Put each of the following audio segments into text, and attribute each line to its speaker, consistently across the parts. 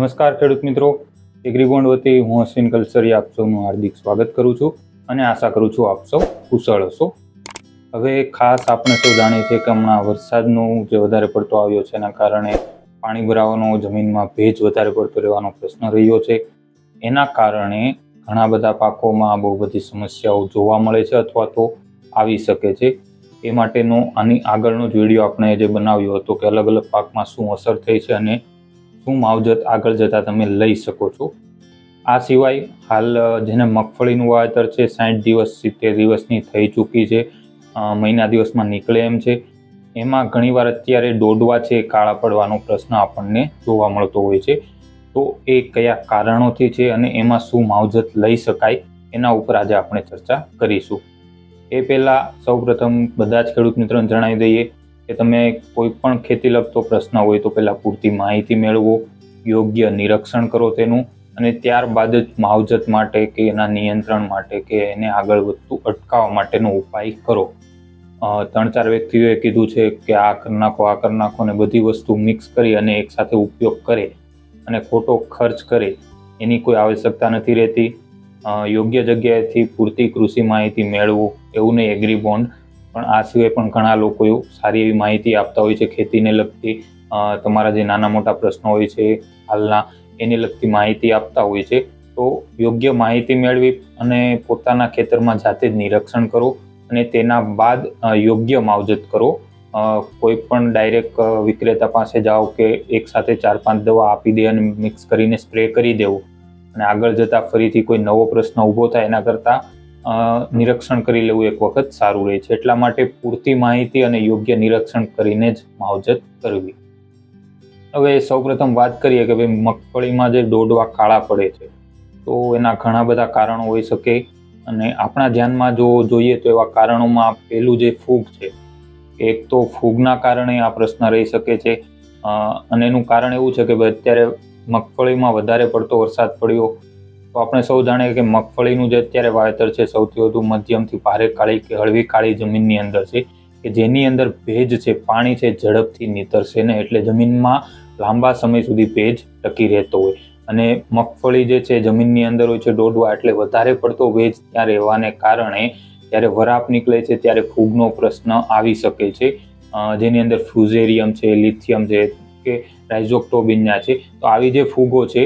Speaker 1: નમસ્કાર ખેડૂત મિત્રો. એગ્રીબોન્ડ વતી હું અશ્વિન કલ્સરી આપ સૌનું હાર્દિક સ્વાગત કરું છું અને આશા કરું છું આપ સૌ કુશળ હશો. હવે ખાસ આપણે સૌ જાણીએ છીએ કે હમણાં વરસાદનો જે વધારે પડતો આવ્યો છે એના કારણે પાણી ભરાવાનો, જમીનમાં ભેજ વધારે પડતો રહેવાનો પ્રશ્ન રહ્યો છે. એના કારણે ઘણા બધા પાકોમાં બહુ બધી સમસ્યાઓ જોવા મળે છે અથવા તો આવી શકે છે. એ માટેનો આની આગળનો જ વીડિયો આપણે જે બનાવ્યો હતો કે અલગ અલગ પાકમાં શું અસર થઈ છે અને શું માવજત આગળ જતાં તમે લઈ શકો છો? આ સિવાય હાલ જેને મગફળીનું વાવેતર છે સાઠ દિવસ, સિત્તેર દિવસની થઈ ચૂકી છે. મહિના દિવસમાં નીકળે એમ છે. એમાં ઘણીવાર અત્યારે દોડવા છે, કાળા પડવાનો પ્રશ્ન આપણને જોવા મળતો હોય છે. તો એ કયા કારણોથી છે અને એમાં શું માવજત લઈ શકાય, એના ઉપર આજે આપણે ચર્ચા કરીશું. એ પહેલાં સૌપ્રથમ બધા જ ખેડૂત મિત્રોને જણાવી દઈએ કે તમે કોઈ પણ ખેતી લગતો પ્રશ્ન હોય તો પહેલાં પૂરતી માહિતી મેળવો, યોગ્ય નિરીક્ષણ કરો તેનું અને ત્યારબાદ જ માવજત માટે કે એના નિયંત્રણ માટે કે એને આગળ વધતું અટકાવવા માટેનો ઉપાય કરો. ત્રણ ચાર વ્યક્તિઓએ કીધું છે કે આ કરી નાખો, આ કરી નાખો ને બધી વસ્તુ મિક્સ કરી અને એકસાથે ઉપયોગ કરે અને ખોટો ખર્ચ કરે. એની કોઈ આવશ્યકતા નથી રહેતી. યોગ્ય જગ્યાએથી પૂરતી કૃષિ માહિતી મેળવો. એવું નહીં એગ્રી બોન્ડ પણ આ સિવાય પણ ઘણા લોકો સારી એવી માહિતી આપતા હોય છે ખેતીને લગતી તમારા જે નાના મોટા પ્રશ્નો હોય છે, હાલના, એને લગતી માહિતી આપતા હોય છે. તો યોગ્ય માહિતી મેળવી અને પોતાના ખેતરમાં જાતે જ નિરીક્ષણ કરો અને તેના બાદ યોગ્ય માવજત કરો. કોઈ પણ ડાયરેક્ટ વિક્રેતા પાસે જાઓ કે એકસાથે ચાર પાંચ દવા આપી દે અને મિક્સ કરીને સ્પ્રે કરી દેવું. અને આગળ જતાં ફરીથી કોઈ નવો પ્રશ્ન ઊભો થાય એના કરતાં નિરીક્ષણ કરી લેવું એક વખત સારું રહે છે. એટલા માટે પૂરતી માહિતી અને યોગ્ય નિરીક્ષણ કરીને જ માવજત કરવી. હવે સૌપ્રથમ વાત કરીએ કે ભાઈ મગફળીમાં જે દોડવા કાળા પડે છે, તો એના ઘણા બધા કારણો હોઈ શકે અને આપણા ધ્યાનમાં જો જોઈએ તો એવા કારણોમાં પહેલું જે ફૂગ છે, એક તો ફૂગના કારણે આ પ્રશ્ન રહી શકે છે. અને એનું કારણ એવું છે કે ભાઈ અત્યારે મગફળીમાં વધારે પડતો વરસાદ પડ્યો તો આપણે સૌ જાણીએ કે મગફળીનું જે અત્યારે વાવેતર છે, સૌથી વધુ મધ્યમથી ભારે કાળી કે હળવી કાળી જમીનની અંદર છે, કે જેની અંદર ભેજ છે, પાણી છે, ઝડપથી નીતરશે ને એટલે જમીનમાં લાંબા સમય સુધી ભેજ ટકી રહેતો હોય. અને મગફળી જે છે, જમીનની અંદર હોય છે દોડવા એટલે વધારે પડતો ભેજ ત્યાં રહેવાને કારણે જ્યારે વરાપ નીકળે છે, ત્યારે ફૂગનો પ્રશ્ન આવી શકે છે. જેની અંદર ફ્યુઝેરિયમ છે, લિથિયમ છે, કે રાઇઝોક્ટોબિન્યા છે. તો આવી જે ફૂગો છે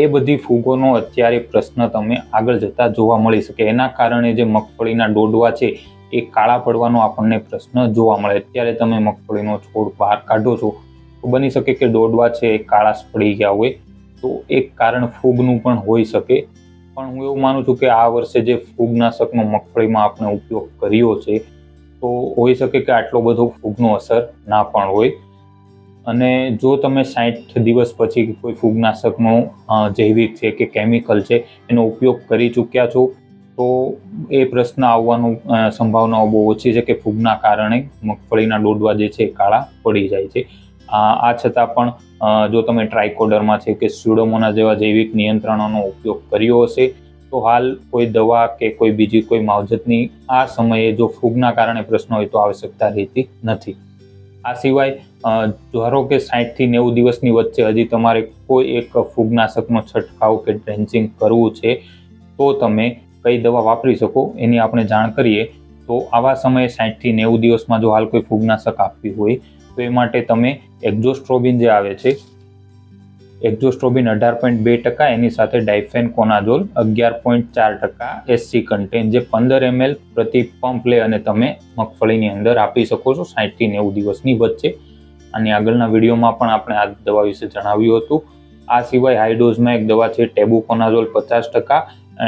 Speaker 1: એ બધી ફૂગોનો અત્યારે પ્રશ્ન તમે આગળ જતા જોવા મળી શકે. એના કારણે જે મગફળીના ડોડવા છે, એ કાળા પડવાનો આપણને પ્રશ્ન જોવા મળે. અત્યારે તમે મગફળીનો છોડ બહાર કાઢો છો, તો બની શકે કે ડોડવા છે, એ કાળાશ પડી ગયા હોય, તો એક કારણ ફૂગનું પણ હોઈ શકે. પણ હું એવું માનું છું કે આ વર્ષે જે ફૂગનાશકનો મગફળીમાં આપણે ઉપયોગ કર્યો છે, તો હોઈ શકે કે આટલો બધો ફૂગનો અસર ના પણ હોય. અને જો તમે સાઠ દિવસ પછી કોઈ ફૂગનાશકનો જૈવિક છે કે કેમિકલ છે, એનો ઉપયોગ કરી ચૂક્યા છો, તો એ પ્રશ્ન આવવાનું સંભાવનાઓ બહુ ઓછી છે કે ફૂગના કારણે મગફળીના ડોડવા જે છે કાળા પડી જાય છે. આ છતાં પણ જો તમે ટ્રાયકોડરમાં છે કે સ્યુડોમોના જેવા જૈવિક નિયંત્રણોનો ઉપયોગ કર્યો હશે, તો હાલ કોઈ દવા કે કોઈ બીજી કોઈ માવજતની આ સમયે જો ફૂગના કારણે પ્રશ્ન હોય તો આવશ્યકતા રહેતી નથી. આ સિવાય ધારો કે સાઠથી નેવું દિવસની વચ્ચે હજી તમારે કોઈ એક ફૂગનાશકનો છંટકાવ કે ડ્રેન્ચિંગ કરવું છે, તો તમે કઈ દવા વાપરી શકો એની આપણે જાણ કરીએ. તો આવા સમયે સાઠથી નેવું દિવસમાં જો હાલ કોઈ ફૂગનાશક આપવી હોય, તો એ માટે તમે એક્ઝોસ્ટ્રોબિન જે આવે છે, એક્ઝોસ્ટ્રોબિન અઢાર પોઈન્ટ બે ટકા, એની સાથે ડાયફેન કોનાઝોલ અગિયાર પોઈન્ટ ચાર ટકા એસસી કન્ટેન, જે પંદર એમએલ પ્રતિ પંપ લે અને તમે મગફળીની અંદર આપી શકો છો સાઠથી નેવું દિવસની વચ્ચે. અને આગળના વિડીયોમાં પણ આપણે આ દવા વિશે જણાવ્યું હતું. આ સિવાય હાઈડોઝમાં એક દવા છે ટેબુકોનાઝોલ પચાસ ટકા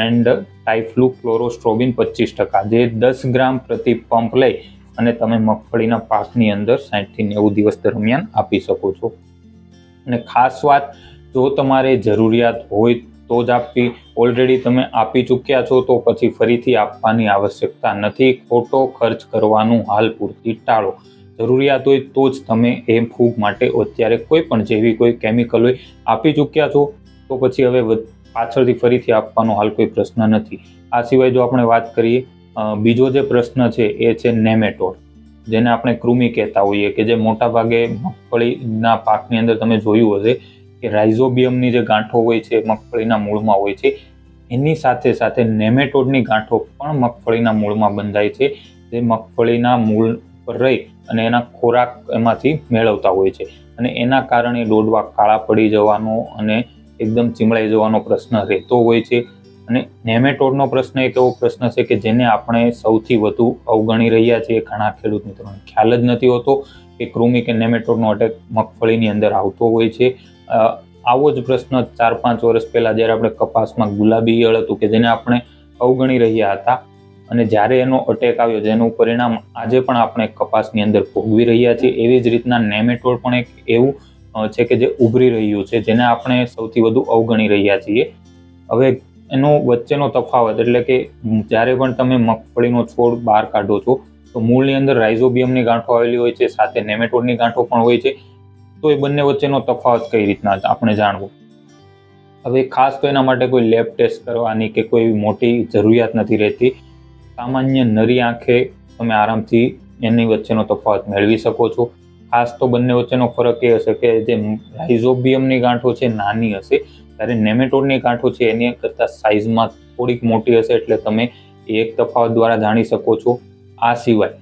Speaker 1: એન્ડ ટાઇફ્લુ ક્લોરોસ્ટ્રોબિન પચીસ ટકા, જે દસ ગ્રામ પ્રતિ પંપ લઈ અને તમે મગફળીના પાકની અંદર સાઠથી નેવું દિવસ દરમિયાન આપી શકો છો. અને ખાસ વાત, જો તમારે જરૂરિયાત હોય તો જ આપવી ઓલરેડી તમે આપી ચૂક્યા છો તો પછી ફરીથી આપવાની આવશ્યકતા નથી. ખોટો ખર્ચ કરવાનું હાલ પૂરતી ટાળો. જરૂરિયાત હોય તો જ તમે એ ફૂગ માટે અત્યારે કોઈ પણ જેવી કોઈ કેમિકલ હોય આપી ચૂક્યા છો, તો પછી હવે પાછળથી ફરીથી આપવાનો હાલ કોઈ પ્રશ્ન નથી. આ સિવાય જો આપણે વાત કરીએ બીજો જે પ્રશ્ન છે એ છે નેમેટોડ જેને આપણે કૃમિ કહેતા હોઈએ કે જે મોટા ભાગે મગફળીના પાકની અંદર તમે જોયું હશે કે રાઇઝોબિયમની જે ગાંઠો હોય છે, મગફળીના મૂળમાં હોય છે, એની સાથે સાથે નેમેટોડની ગાંઠો પણ મગફળીના મૂળમાં બંધાય છે. જે મગફળીના મૂળ પર રહી અને એના ખોરાક એમાંથી મેળવતા હોય છે. અને એના કારણે ડોડવા કાળા પડી જવાનો અને એકદમ ચીમળાઈ જવાનો પ્રશ્ન રહેતો હોય છે. અને નેમેટોડનો પ્રશ્ન એક એવો પ્રશ્ન છે કે જેને આપણે સૌથી વધુ અવગણી રહ્યા છીએ ઘણા ખેડૂત મિત્રોને. ખ્યાલ જ નથી હોતો કે કૃમિ કે નેમેટોડનો અટેક મગફળીની અંદર આવતો હોય છે. આવો જ પ્રશ્ન ચાર પાંચ વર્ષ પહેલાં જ્યારે આપણે કપાસમાં ગુલાબી ઈયળ હતું કે જેને આપણે અવગણી રહ્યા હતા અને જ્યારે એનો અટેક આવ્યો, જેનું પરિણામ આજે પણ આપણે કપાસની અંદર ભોગવી રહ્યા છીએ, એવી જ રીતના નેમેટોડ પણ એક એવું છે કે જે ઉભરી રહ્યું છે, જેને આપણે સૌથી વધુ અવગણી રહ્યા છીએ. હવે એનો વચ્ચેનો તફાવત એટલે કે જ્યારે પણ તમે મગફળીનો છોડ બહાર કાઢો છો, તો મૂળની અંદર રાઇઝોબિયમની ગાંઠો આવેલી હોય છે, સાથે નેમેટોડની ગાંઠો પણ હોય છે. તો એ બંને વચ્ચેનો તફાવત કઈ રીતના આપણે જાણવું. હવે ખાસ તો એના માટે કોઈ લેબ ટેસ્ટ કરવાની કે કોઈ મોટી જરૂરિયાત નથી રહેતી. સામાન્ય નરી આંખે તમે આરામથી એની વચ્ચેનો તફાવત મેળવી શકો છો. ખાસ તો બંને વચ્ચેનો ફરક એ હશે કે જે રાઇઝોબિયમની ગાંઠો છે નાની હશે ત્યારે નેમેટોડની ગાંઠો છે એની કરતાં સાઇઝમાં થોડીક મોટી હશે એટલે તમે એક તફાવત દ્વારા જાણી શકો છો. આ સિવાય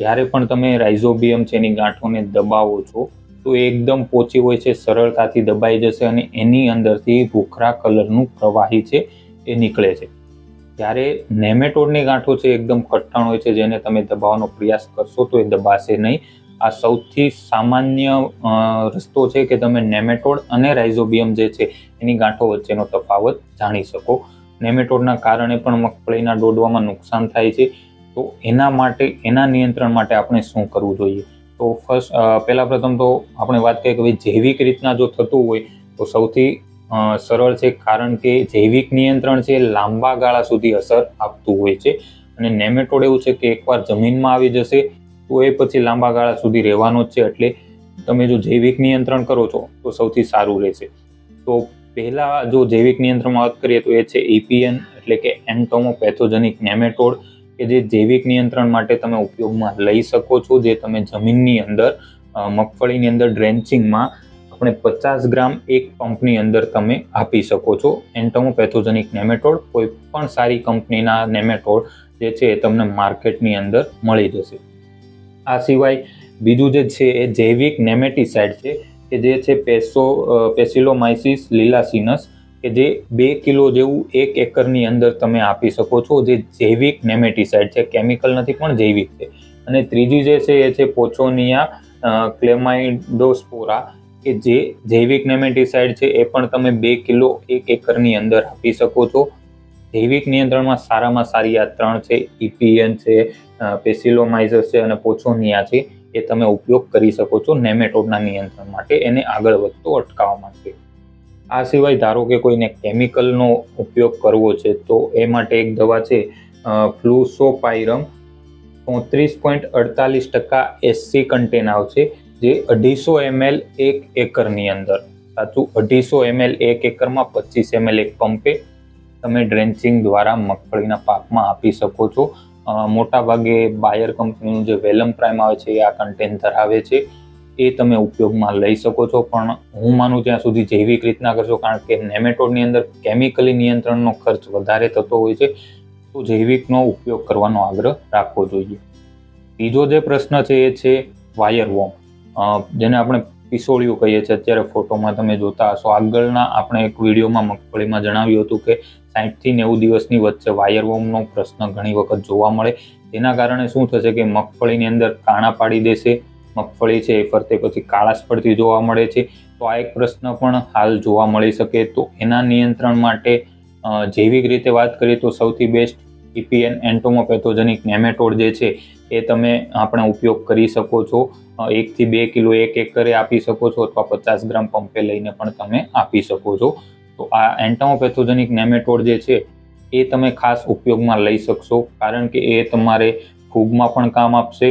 Speaker 1: જ્યારે પણ તમે રાઇઝોબિયમ છે એની ગાંઠોને દબાવો છો, તો એકદમ પોચી હોય છે, સરળતાથી દબાઈ જશે અને એની અંદરથી ભૂખરા કલરનું પ્રવાહી છે એ નીકળે છે. જ્યારે નેમેટોડની ગાંઠો છે એકદમ કઠણ હોય છે, જેને તમે દબાવવાનો પ્રયાસ કરશો તો એ દબાશે નહીં. આ સૌથી સામાન્ય રસ્તો છે કે તમે નેમેટોડ અને રાઇઝોબિયમ જે છે એની ગાંઠો વચ્ચેનો તફાવત જાણી શકો. નેમેટોડના કારણે પણ મગફળીના ડોડવામાં નુકસાન થાય છે. તો એના માટે, એના નિયંત્રણ માટે આપણે શું કરવું જોઈએ? તો ફર્સ્ટ પહેલાં પ્રથમ તો આપણે વાત કરીએ કે ભાઈ જૈવિક રીતના જો થતું હોય તો સૌથી સરળ છે, કારણ કે જૈવિક નિયંત્રણ છે, લાંબા ગાળા સુધી અસર આપતું હોય છે. અને નેમેટોડ એવું છે કે એકવાર જમીનમાં આવી જશે, તો એ પછી લાંબા ગાળા સુધી રહેવાનો જ છે. એટલે તમે જો જૈવિક નિયંત્રણ કરો છો, તો સૌથી સારું રહેશે. તો પહેલાં જો જૈવિક નિયંત્રણમાં વાત કરીએ, તો એ છે ઇપીએન એટલે કે એન્ટોમોપેથોજેનિક નેમેટોડ, કે જે જૈવિક નિયંત્રણ માટે તમે ઉપયોગમાં લઈ શકો છો, જે તમે જમીનની અંદર મગફળીની અંદર ડ્રેન્ચિંગમાં આપણે પચાસ ગ્રામ એક પંપની અંદર તમે આપી શકો છો. એન્ટોમોપેથોજેનિક નેમેટોડ કોઈ પણ સારી કંપનીના નેમેટોડ જે છે એ તમને માર્કેટની અંદર મળી જશે. આ સિવાય બીજું જે છે એ જૈવિક નેમેટિસાઇડ છે કે જે છે પેસો પેસિલોમાઇસિસ, લીલાસિનસ કે જે બે કિલો જેવું એક એકરની અંદર તમે આપી શકો છો. જે જૈવિક નેમેટિસાઇડ છે કેમિકલ નથી પણ જૈવિક છે. અને ત્રીજી જે છે એ છે પોચોનિયા ક્લેમાઇડોસ્પોરા કે જે જૈવિક નેમેટિસાઇડ છે એ પણ તમે બે કિલો એક એકરની અંદર આપી શકો છો. જૈવિક નિયંત્રણમાં સારામાં સારી આ ત્રણ છે ઇપીએન છે પેસિલોમાઇઝર છે અને પોછોનિયા છે, એ તમે ઉપયોગ કરી શકો છો નેમેટોડના નિયંત્રણ માટે. એને આગળ વધતો અટકાવવા માટે. આ સિવાય ધારો કે કોઈને કેમિકલનો ઉપયોગ કરવો છે, તો એ માટે એક દવા છે ફ્લુસોપાયરમ. ચોત્રીસ પોઈન્ટ અડતાલીસ ટકા એસસી કન્ટેન આવશે જે અઢીસો એમએલ એક એકરની અંદર. સાચું, અઢીસો એમએલ એક એકરમાં પચીસ એમએલ એક પંપે તમે ડ્રેન્ચિંગ દ્વારા મગફળીના પાકમાં આપી શકો છો. મોટાભાગે બાયર કંપનીનું જે વેલમ પ્રાઇમ આવે છે એ આ કન્ટેન ધરાવે છે. એ તમે ઉપયોગમાં લઈ શકો છો. પણ હું માનું ત્યાં સુધી જૈવિક રીતના કરશો કારણ કે નેમેટોડની અંદર કેમિકલી નિયંત્રણનો ખર્ચ વધારે થતો હોય છે. તો જૈવિકનો ઉપયોગ કરવાનો આગ્રહ રાખવો જોઈએ. બીજો જે પ્રશ્ન છે એ છે વાયર વોમ જેને આપણે પિસોળિયું કહીએ છીએ, અત્યારે ફોટોમાં તમે જોતા હશો. આગળના આપણે એક વિડીયોમાં મગફળીમાં જણાવ્યું હતું કે સાઠથી નેવું દિવસની વચ્ચે વાયર વોમનો પ્રશ્ન ઘણી વખત જોવા મળે. તેના કારણે શું થશે કે મગફળીની અંદર કાણા પાડી દેશે. મગફળી છે એ ફરતે પછી કાળાશ પડતી જોવા મળે છે. તો આ એક પ્રશ્ન પણ હાલ જોવા મળી શકે. તો એના નિયંત્રણ માટે જૈવિક રીતે વાત કરીએ તો સૌથી બેસ્ટ ઇપીએન એન્ટોમોપેથોજેનિક નેમેટોડ જે છે એ તમે આપણે ઉપયોગ કરી શકો છો. એકથી બે કિલો એક એકરે આપી શકો છો અથવા પચાસ ગ્રામ પંપે લઈને પણ તમે આપી શકો છો. તો આ એન્ટામોપેથોજેનિક નેમેટોડ જે છે, એ તમે ખાસ ઉપયોગમાં લઈ શકશો. કારણ કે એ તમારે ફૂગમાં પણ કામ આપશે.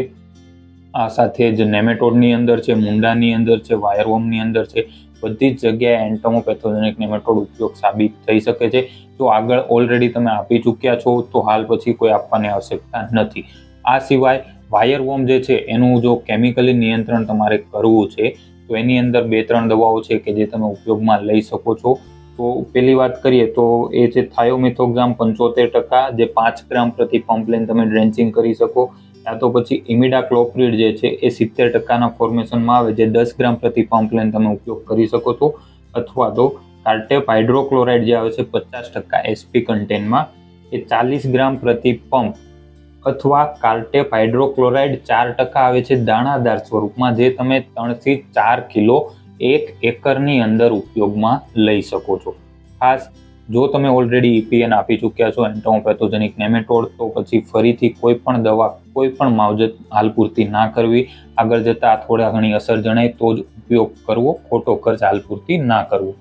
Speaker 1: આ સાથે જ નેમેટોડની અંદર છે, મુંડાની અંદર છે વાયરવોમની અંદર છે, બધી જ જગ્યાએ એન્ટોમોપેથોજેનિક નેમેટોડ ઉપયોગ સાબિત થઈ શકે છે. જો આગળ ઓલરેડી તમે આપી ચૂક્યા છો, તો હાલ પછી કોઈ આપવાની આવશ્યકતા નથી. આ સિવાય વાયરવોમ જે છે, એનું જો કેમિકલી નિયંત્રણ તમારે કરવું છે, તો એની અંદર બે ત્રણ દવાઓ છે કે જે તમે ઉપયોગમાં લઈ શકો છો. તો પેલી વાત કરીએ તો એ છે થાયોમિથોગ્રામ પંચોતેર ટકા, જે પાંચ ગ્રામ પ્રતિ પંપ તમે ડ્રેન્ચિંગ કરી શકો. યા તો પછી ઇમિડાક્લોપ્રિડ જે છે, એ સિત્તેર ટકાના ફોર્મેશનમાં આવે, જે દસ ગ્રામ પ્રતિ પંપ તમે ઉપયોગ કરી શકો છો. અથવા તો કાર્ટેપ હાઇડ્રોક્લોરાઇડ જે આવે છે, પચાસ ટકા એસપી કન્ટેનમાં એ ચાલીસ ગ્રામ પ્રતિ પંપ અથવા કાર્ટેપ હાઇડ્રોક્લોરાઇડ ચાર ટકા આવે છે દાણાદાર સ્વરૂપમાં, જે તમે ત્રણથી ચાર કિલો એક એકરની અંદર ઉપયોગમાં લઈ શકો છો. ખાસ, જો તમે ઓલરેડી ઇપીએન આપી ચૂક્યા છો, એન્ટોમોપેથોજેનિક નેમેટોડ, તો પછી ફરીથી કોઈ પણ દવા, કોઈ પણ માવજત હાલ પૂરતી ના કરવી. આગળ જતાં થોડા ઘણી અસર જણાય, તો જ ઉપયોગ કરવો, ખોટો ખર્ચ હાલ પૂરતી ના કરવો.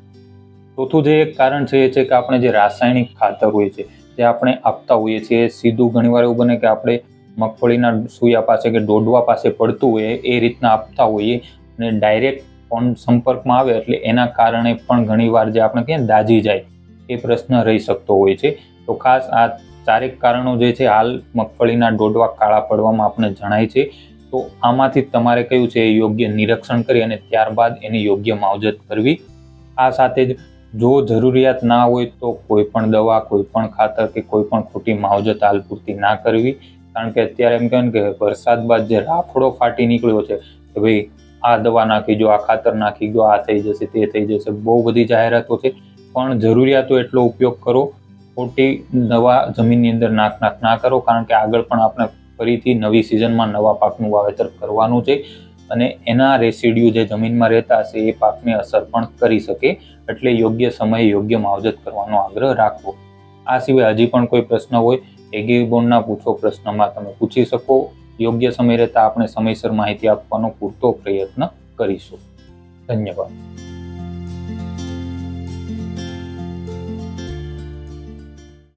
Speaker 1: ચોથું જે એક કારણ છે એ છે કે આપણે જે રાસાયણિક ખાતર હોય છે જે આપણે આપતા હોઈએ છીએ. સીધું ઘણીવાર એવું બને કે આપણે મગફળીના સૂયા પાસે કે દોડવા પાસે પડતું હોય એ રીતના આપતા હોઈએ અને ડાયરેક્ટ ફોન સંપર્કમાં આવે એટલે એના કારણે પણ ઘણીવાર જે આપણે કહીએ દાજી જાય. એ પ્રશ્ન રહી શકતો હોય છે. તો ખાસ આ ચારેક કારણો જે છે હાલ મગફળીના દોડવા કાળા પડવામાં આપણે જણાય છે. તો આમાંથી તમારે કયું છે એ યોગ્ય નિરીક્ષણ કરી અને ત્યારબાદ એની યોગ્ય માવજત કરવી. આ સાથે જ જો જરૂરિયાત ના હોય તો કોઈ પણ દવા, કોઈ પણ ખાતર કે કોઈ પણ ખોટી માવજત હાલ ના કરવી. કારણ કે અત્યારે એમ કહેવાય કે વરસાદ બાદ જે રાફડો ફાટી નીકળ્યો છે કે ભાઈ આ દવા નાખી જો, આ ખાતર નાખી ગયો આ થઈ જશે, તે થઈ જશે, બહુ બધી જાહેરાતો છે. પણ જરૂરિયાતો એટલો ઉપયોગ કરો. ખોટી દવા જમીનની અંદર નાખ નાખ, ના કરો. કારણ કે આગળ પણ આપણે ફરીથી નવી સિઝનમાં નવા પાકનું વાવેતર કરવાનું છે. અને એના રેસિડ્યુ જે જમીનમાં રહેતા હશે એ પાકને અસર પણ કરી શકે, એટલે યોગ્ય સમયે યોગ્ય માવજત કરવાનો આગ્રહ રાખવો. આ સિવાય હજી પણ કોઈ પ્રશ્ન હોય એગ્રીબોન્ડના પૂછો પ્રશ્નમાં તમે પૂછી શકો. યોગ્ય સમય રહેતા આપણે સમયસર માહિતી આપવાનો પૂરતો પ્રયત્ન કરીશું. ધન્યવાદ.